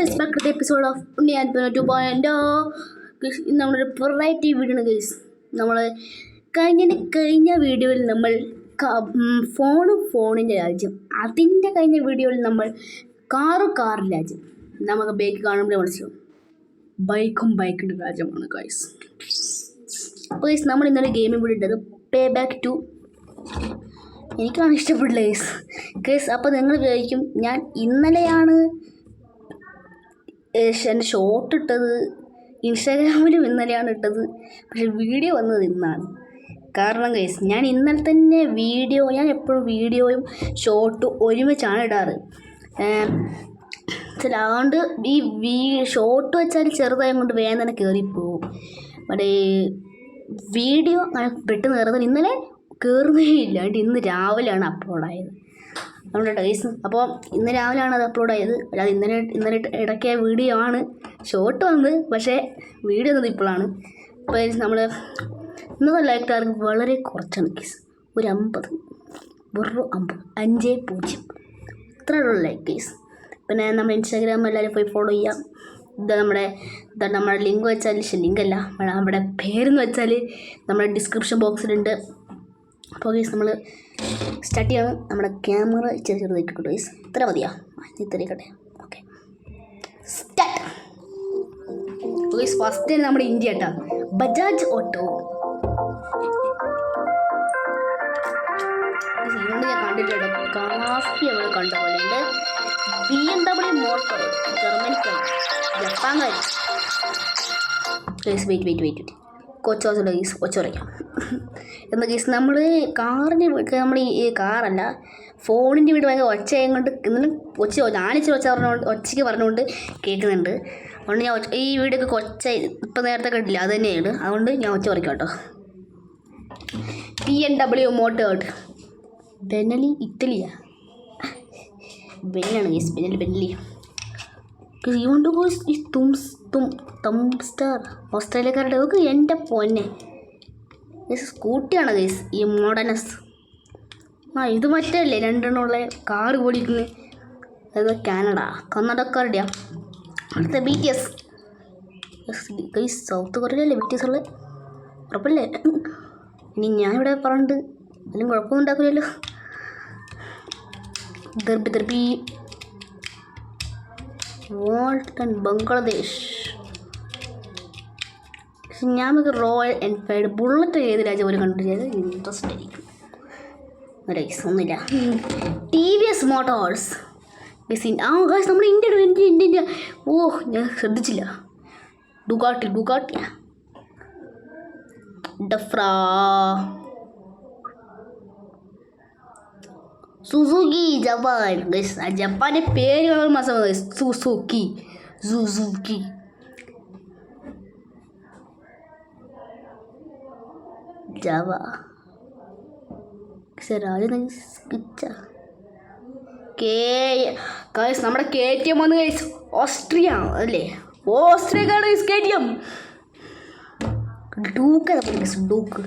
Expected episode of ഉണ്ണിയാൻ to point നമ്മളൊരു variety ആണ് ഗൈസ് നമ്മൾ കഴിഞ്ഞ കഴിഞ്ഞ വീഡിയോയിൽ നമ്മൾ ഫോണും ഫോണിന്റെ രാജ്യം. അതിന്റെ കഴിഞ്ഞ വീഡിയോയിൽ നമ്മൾ കാറും കാറിന്റെ രാജ്യം. നമുക്ക് ബൈക്ക് കാണുമ്പോൾ മനസ്സിലാവും. ബൈക്കും ബൈക്കിന്റെ രാജ്യമാണ് ഗൈസ് അപ്പോൾ ഗൈസ് നമ്മൾ ഇന്നലെ ഗെയിമിൽ കൂടി ഇട്ടത് പേ ബാക്ക് ടു എനിക്കാണ് ഇഷ്ടപ്പെട്ടില്ല ഗൈസ് ഗൈസ് അപ്പോൾ നിങ്ങൾ വിചാരിക്കും ഞാൻ ഇന്നലെയാണ് എന്റെ ഷോർട്ട് ഇട്ടത് ഇൻസ്റ്റാഗ്രാമിലും ഇന്നലെയാണ് ഇട്ടത്. പക്ഷെ വീഡിയോ വന്നത് ഇന്നാണ്. കാരണം ഗൈസ് ഞാൻ ഇന്നലെ തന്നെ വീഡിയോ ഞാൻ എപ്പോഴും വീഡിയോയും ഷോട്ടും ഒരുമിച്ചാണ് ഇടാറ്. അതുകൊണ്ട് ഈ വീ ഷോട്ട് വെച്ചാൽ ചെറുതായ കൊണ്ട് തന്നെ കയറിപ്പോവും മറ്റേ വീഡിയോ അങ്ങനെ പെട്ടെന്ന് കയറുന്നത് ഇന്നലെ കയറുന്നേ ഇല്ല. ഇന്ന് രാവിലെയാണ് അപ്ലോഡ് നമ്മുടെ ഡേയ്സ് അപ്പോൾ ഇന്ന് രാവിലെയാണ് അത് അപ്ലോഡ് ആയത്. അല്ലാതെ ഇന്നലെ ഇന്നലെ ഇടയ്ക്കിയ വീഡിയോ ആണ്. ഷോർട്ട് വന്നത്. പക്ഷേ വീഡിയോ വന്നത് ഇപ്പോഴാണ്. അപ്പോൾ നമ്മൾ ഇന്നത്തെ ലൈക്ക് ടാർക്ക് വളരെ കുറച്ചാണ് കേസ് ഒരു അമ്പത്. വെറും അമ്പത്. അഞ്ച് പൂജ്യം. ഇത്രയുള്ള ലൈക്ക് കേസ് പിന്നെ നമ്മൾ ഇൻസ്റ്റാഗ്രാം എല്ലാവരും പോയി ഫോളോ ചെയ്യാം. ഇതാ നമ്മുടെ ഇതാ നമ്മുടെ ലിങ്ക് വെച്ചാൽ ലിങ്ക് അല്ല. നമ്മുടെ നമ്മുടെ പേരെന്ന് വെച്ചാൽ നമ്മുടെ ഡിസ്ക്രിപ്ഷൻ ബോക്സിലുണ്ട് അപ്പോൾ ഗൈസ് നമ്മൾ സ്റ്റാർട്ട് ചെയ്യണം നമ്മുടെ ക്യാമറ ചെറിയ ചെറുതാക്കിക്കോട്ടെ ഗൈസ് ഇത്ര മതിയാ? ഇത്രയിക്കട്ടെ ഓക്കെ സ്റ്റാർട്ട് ഗൈസ് ഫസ്റ്റ് നമ്മുടെ ഇന്ത്യ കേട്ടോ ബജാജ് ഓട്ടോ ഇതുകൊണ്ട് ഞാൻ കണ്ടിട്ടുണ്ട് അവിടെ കണ്ട പോലെ ഉണ്ട്. ബി എം ഡബ്ല്യു മോട്ടോർ ജർമ്മനിക്കാരി ജപ്പാൻകാരി guys wait wait wait wait കൊച്ചോച്ചുള്ള guys കൊച്ചുറയ്ക്കാം എന്ന ഗീസ് നമ്മൾ കാറിന്റെ നമ്മൾ ഈ കാറല്ല ഫോണിന്റെ വീട് ഭയങ്കര ഒച്ചയും ഇന്നലെ ഒച്ച ഞാനിച്ചിരി ഒച്ച പറഞ്ഞുകൊണ്ട് ഒച്ചയ്ക്ക് പറഞ്ഞുകൊണ്ട് കേൾക്കുന്നുണ്ട്. അതുകൊണ്ട് ഞാൻ ഈ വീടൊക്കെ കൊച്ച ഇപ്പം നേരത്തെ കണ്ടില്ല അത് തന്നെയാണ്. അതുകൊണ്ട് ഞാൻ ഒച്ച കുറയ്ക്കാം കേട്ടോ. പി എൻ ഡബ്ല്യു മോട്ടേർഡ് Benelli ഇറ്റലിയാ Benelli guys Benelli Benelli you want goes ഈ തുംസ് തും തം സ്റ്റാർ ഓസ്ട്രേലിയക്കാരുടെ ഒക്കെ എന്റെ പൊന്നെ. സ്കൂട്ടിയാണ് ഗൈസ് ഈ മോഡനസ് ആ ഇത് മറ്റല്ലേ രണ്ടെണ്ണമുള്ള കാറ് ഓടിക്കുന്നത് അത് കാനഡ കന്നഡക്കാരുടെയാ അടുത്ത B T S guys south കൊറിയയിലല്ലേ B T S ഉള്ളത് ഉറപ്പല്ലേ? ഇനി ഞാനിവിടെ പറഞ്ഞിട്ട് അതിലും കുഴപ്പമൊന്നും ഉണ്ടാക്കില്ലല്ലോ ദർബി ദർബി. ബംഗ്ലാദേശ് പക്ഷെ ഞാൻ നമുക്ക് റോയൽ എൻഫീൽഡ് ബുള്ളറ്റ് ഏത് രാജ്യം ഒരു കണ്ടു ചെയ്ത് ഇൻട്രസ്റ്റ് ആയിരിക്കും. ഒന്നുമില്ല. ടി വി എസ് മോട്ടോഴ്സ് ആ കാശ് നമ്മുടെ ഇന്ത്യ ഇന്ത്യ ഇന്ത്യ ഇന്ത്യ. ഓ ഞാൻ ശ്രദ്ധിച്ചില്ല. ഡുഗാട്ടി ഡുഗാട്ടിയ ഡഫ്രാ സുസുക്കി ജപ്പാൻ ജപ്പാന്റെ പേര് ഗൈസ് സുസുക്കി സുസുക്കി ജാവ രാജ സ്കിച്ച കേ ഗൈസ് നമ്മുടെ കെ ടി എം വന്ന് ഗൈസ് ഓസ്ട്രിയ അല്ലേ? ഓസ്ട്രിയക്കാണ് guys K T M Duke Duke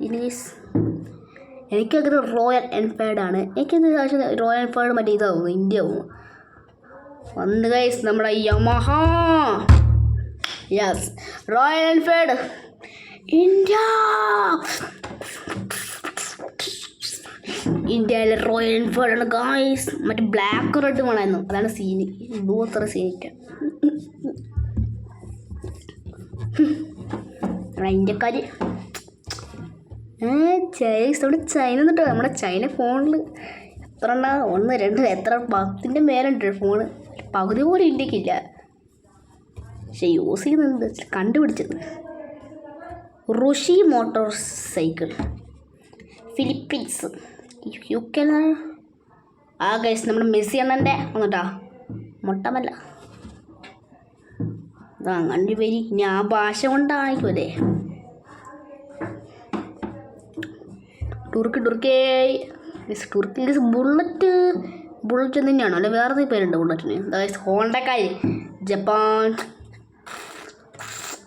ഇനി ഗൈസ് എനിക്കങ്ങനെ റോയൽ എൻഫീൽഡ് ആണ് എനിക്കത് ആവശ്യം റോയൽ എൻഫീൽഡ് മറ്റേ ഇതാവും ഇന്ത്യ ആവും വന്ന് ഗൈസ് നമ്മുടെ Yamaha. Yes royal Enfield India. ഇന്ത്യയിലെ റോയൽ എൻഫീൽഡ് ആണ് ഗായ്സ് മറ്റേ ബ്ലാക്ക് റെഡ് വേണമായിരുന്നു. അതാണ് സീന് ബ്ലൂ അത്ര സീനിക്ക ഇന്ത്യക്കാര്. ചൈനീസ് നമ്മുടെ ചൈന എന്നിട്ട് നമ്മുടെ ചൈന ഫോണിൽ എത്ര ഉണ്ടാ ഒന്ന് രണ്ട് എത്ര? പത്തിന്റെ മേലുണ്ട് ഫോണ്. പകുതി പോലും ഇന്ത്യക്കില്ല. പക്ഷെ യൂസ് ചെയ്യുന്നുണ്ട്. കണ്ടുപിടിച്ചത് റുഷി motorcycle. Philippines. U K ആ ഗൈസ് നമ്മുടെ മെസ്സി അണ്ണന്റെ വന്നിട്ടാ. മുട്ടമല്ല. അങ്ങനെ പേര് ഞാൻ ഭാഷ ഭാഷ കൊണ്ടായിരിക്കുമല്ലേ ടുർക്ക് ടുർക്കേ. മിസ് ടുർക്കി മീൻസ് ബുള്ളറ്റ് ബുള്ളറ്റ് തന്നെയാണോ. അല്ലെ വേറെ പേരുണ്ട് ബുള്ളറ്റിന് അതായത് ഹോണ്ടക്കായി. ജപ്പാൻ.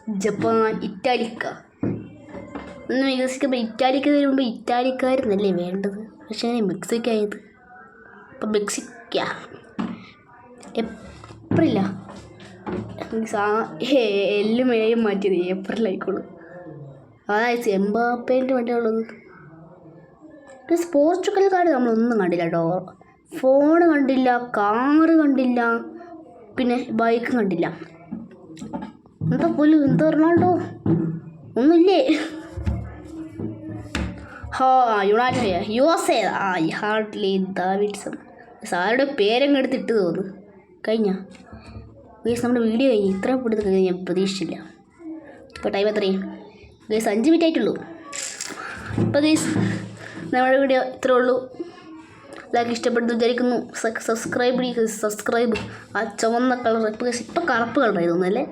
ജപ്പാൻ ഇറ്റാലിക്ക. ഒന്ന് വികസിക്കുമ്പോൾ ഇറ്റാലിക്ക വരുമ്പോൾ ഇറ്റാലിക്കാരെന്നല്ലേ വേണ്ടത്? പക്ഷേ മെക്സിക്ക ആയത് അപ്പം മെക്സിക്ക. ഏപ്രില? എല്ലും ഏയും മാറ്റിയത്. ഏപ്രിലായിക്കോളൂ. അതായത് എംബാപ്പേന്റെ വണ്ടിയുള്ളത് ഗൈസ് പോർച്ചുഗൽക്കാർ നമ്മളൊന്നും കണ്ടില്ല കേട്ടോ. ഫോണ് കണ്ടില്ല കാറ് കണ്ടില്ല പിന്നെ ബൈക്ക് കണ്ടില്ല. എന്താ പോലും എന്താ റൊണാൾഡോ? ഒന്നുമില്ലേ? ഹാ യുണൈറ്റഡ്. യു എസ് എ ആ ഹാർഡ്ലി ദാവിഡ്സൺ സാറുടെ പേരങ്ങ് എടുത്തിട്ട് തോന്നുന്നു. കഴിഞ്ഞ? ഗേസ് നമ്മുടെ വീഡിയോ കഴിഞ്ഞ് ഇത്രയും പിടുത്ത് കഴിഞ്ഞ് ഞാൻ പ്രതീക്ഷിച്ചില്ല. ഇപ്പോൾ ടൈം എത്രയും? ഗേസ് അഞ്ച് മിനിറ്റ് ആയിട്ടുള്ളൂ. അപ്പോൾ ഗേസ് നമ്മുടെ വീഡിയോ ഇത്രേ ഉള്ളൂ. ലൈക്ക് ഇഷ്ടപ്പെട്ടു വിചാരിക്കുന്നു. സബ്സ്ക്രൈബ് ചെയ്യുക സബ്സ്ക്രൈബ് ആ ചുവന്ന കളർ ഇപ്പോൾ ഇപ്പം കറുപ്പ് കളറായി തോന്നുന്നല്ലേ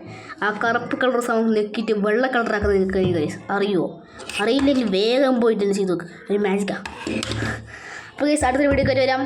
ആ കറുപ്പ് കളർ സമയം നെക്കിയിട്ട് വെള്ള കളറാക്കുന്ന നിങ്ങൾക്ക് കഴിയും അറിയുമോ അറിയില്ലെങ്കിൽ വേഗം പോയിട്ട് തന്നെ ചെയ്തു നോക്ക്. ഒരു മാജിക്കാണ് അപ്പോൾ അടുത്തൊരു വീഡിയോ കയറി വരാം.